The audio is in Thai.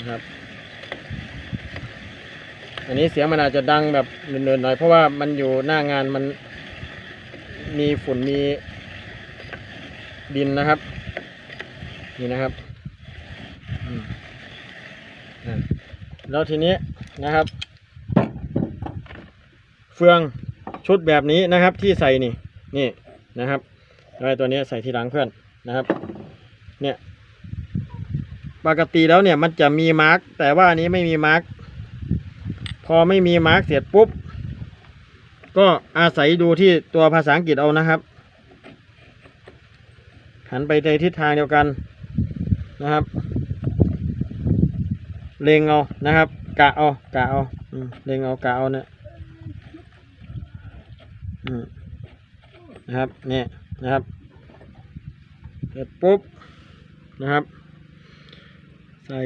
นะครับ อันนี้เสียงมันอาจจะดังแบบเนินๆหน่อยเพราะว่ามันอยู่หน้างานมันมีฝุ่นมีดินนะครับ นี่นะครับแล้วทีนี้นะครับ เฟืองชุดแบบนี้นะครับที่ใส่นี่นี่นะครับแล้วไอ้ตัวนี้ใส่ทีหลังเพื่อนนะครับ เนี่ย ปกติแล้วเนี่ยมันจะมีมาร์กแต่ว่าอันนี้ไม่มีมาร์กพอไม่มีมาร์กเสร็จปุ๊บ ก็อาศัยดูที่ตัวภาษาอังกฤษเอานะครับหันไปในทิศทางเดียวกันนะครับ เล็งเอานะครับ กะเอากะเอาอืมเล็งเอากะเอาเนี่ยนะครับเนี่ยนะครับเสร็จปุ๊บนะครับ ใส่